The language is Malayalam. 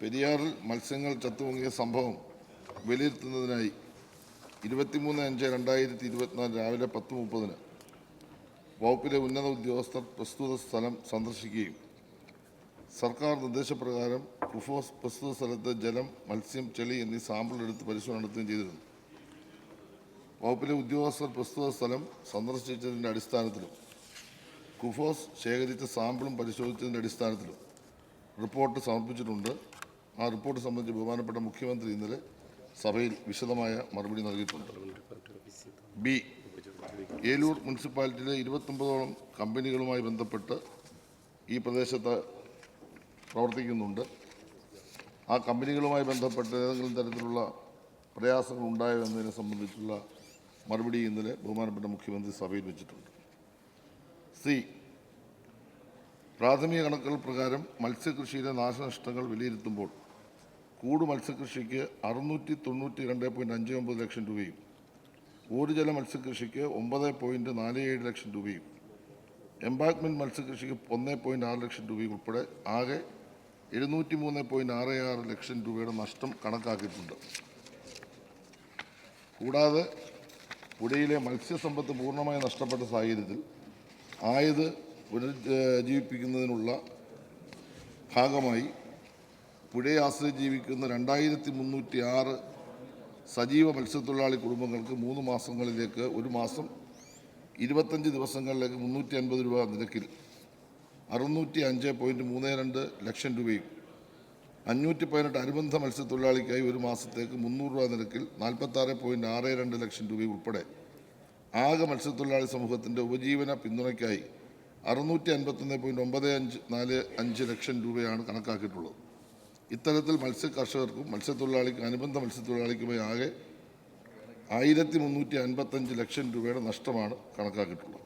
പെരിയാറിൽ മത്സ്യങ്ങൾ ചത്തുപൊങ്ങിയ സംഭവം വിലയിരുത്തുന്നതിനായി ഇരുപത്തിമൂന്ന് അഞ്ച് രണ്ടായിരത്തി ഇരുപത്തിനാല് രാവിലെ പത്ത് മുപ്പതിന് വകുപ്പിലെ ഉന്നത ഉദ്യോഗസ്ഥർ പ്രസ്തുത സ്ഥലം സന്ദർശിക്കുകയും സർക്കാർ നിർദ്ദേശപ്രകാരം കുഫോസ് പ്രസ്തുത സ്ഥലത്ത് ജലം മത്സ്യം ചെളി എന്നീ സാമ്പിൾ എടുത്ത് പരിശോധന നടത്തുകയും ചെയ്തിരുന്നു. വകുപ്പിലെ ഉദ്യോഗസ്ഥർ പ്രസ്തുത സ്ഥലം സന്ദർശിച്ചതിന്റെ അടിസ്ഥാനത്തിലും കുഫോസ് ശേഖരിച്ച സാമ്പിളും പരിശോധിച്ചതിന്റെ അടിസ്ഥാനത്തിലും റിപ്പോർട്ട് സമർപ്പിച്ചിട്ടുണ്ട്. ആ റിപ്പോർട്ട് സംബന്ധിച്ച് ബഹുമാനപ്പെട്ട മുഖ്യമന്ത്രി ഇന്നലെ സഭയിൽ വിശദമായ മറുപടി നൽകിയിട്ടുണ്ട്. ബി ഏലൂർ മുനിസിപ്പാലിറ്റിയിലെ ഇരുപത്തൊമ്പതോളം കമ്പനികളുമായി ബന്ധപ്പെട്ട് ഈ പ്രദേശത്ത് പ്രവർത്തിക്കുന്നുണ്ട്. ആ കമ്പനികളുമായി ബന്ധപ്പെട്ട് ഏതെങ്കിലും തരത്തിലുള്ള പ്രയാസങ്ങൾ ഉണ്ടായോ എന്നതിനെ സംബന്ധിച്ചുള്ള മറുപടി ഇന്നലെ ബഹുമാനപ്പെട്ട മുഖ്യമന്ത്രി സഭയിൽ വെച്ചിട്ടുണ്ട്. സി പ്രാഥമിക കണക്കുകൾ പ്രകാരം മത്സ്യകൃഷിയിലെ നാശനഷ്ടങ്ങൾ വിലയിരുത്തുമ്പോൾ കൂട് മത്സ്യകൃഷിക്ക് അറുന്നൂറ്റി തൊണ്ണൂറ്റി രണ്ട് പോയിന്റ് അഞ്ച് ഒമ്പത് ലക്ഷം രൂപയും ഊർജല മത്സ്യകൃഷിക്ക് ഒമ്പത് പോയിന്റ് നാല് ഏഴ് ലക്ഷം രൂപയും എംബാക്ക്മെന്റ് മത്സ്യകൃഷിക്ക് ഒന്ന് പോയിന്റ് ആറ് ലക്ഷം രൂപയും ഉൾപ്പെടെ ആകെ എഴുന്നൂറ്റി മൂന്ന് പോയിന്റ് ആറ് ആറ് ലക്ഷം രൂപയുടെ നഷ്ടം കണക്കാക്കിയിട്ടുണ്ട്. കൂടാതെ പുഴയിലെ മത്സ്യസമ്പത്ത് പൂർണമായി നഷ്ടപ്പെട്ട സാഹചര്യത്തിൽ ആയത് പുനരുജ്ജീവിപ്പിക്കുന്നതിനുള്ള ഭാഗമായി പുഴയെ ആശ്രയിച്ച് ജീവിക്കുന്ന രണ്ടായിരത്തി മുന്നൂറ്റി ആറ് സജീവ മത്സ്യത്തൊഴിലാളി കുടുംബങ്ങൾക്ക് മൂന്ന് മാസങ്ങളിലേക്ക് ഒരു മാസം ഇരുപത്തഞ്ച് ദിവസങ്ങളിലേക്ക് മുന്നൂറ്റി അൻപത് രൂപ നിരക്കിൽ അറുന്നൂറ്റി അഞ്ച് പോയിന്റ് മൂന്ന് രണ്ട് ലക്ഷം രൂപയും അഞ്ഞൂറ്റി പതിനെട്ട് അനുബന്ധ മത്സ്യത്തൊഴിലാളിക്കായി ഒരു മാസത്തേക്ക് മുന്നൂറ് രൂപ നിരക്കിൽ നാൽപ്പത്താറ് പോയിന്റ് ആറ് രണ്ട് ലക്ഷം രൂപയും ഉൾപ്പെടെ ആകെ മത്സ്യത്തൊഴിലാളി സമൂഹത്തിന്റെ ഉപജീവന പിന്തുണയ്ക്കായി അറുന്നൂറ്റി അൻപത്തൊന്ന് പോയിന്റ് ഒമ്പത് അഞ്ച് നാല് അഞ്ച് ലക്ഷം രൂപയാണ് കണക്കാക്കിയിട്ടുള്ളത്. ഇത്തരത്തിൽ മത്സ്യ കർഷകർക്കും മത്സ്യത്തൊഴിലാളിക്കും അനുബന്ധ മത്സ്യത്തൊഴിലാളിക്കുമായി ആകെ ആയിരത്തി മുന്നൂറ്റി അൻപത്തഞ്ച് ലക്ഷം രൂപയുടെ നഷ്ടമാണ് കണക്കാക്കിയിട്ടുള്ളത്.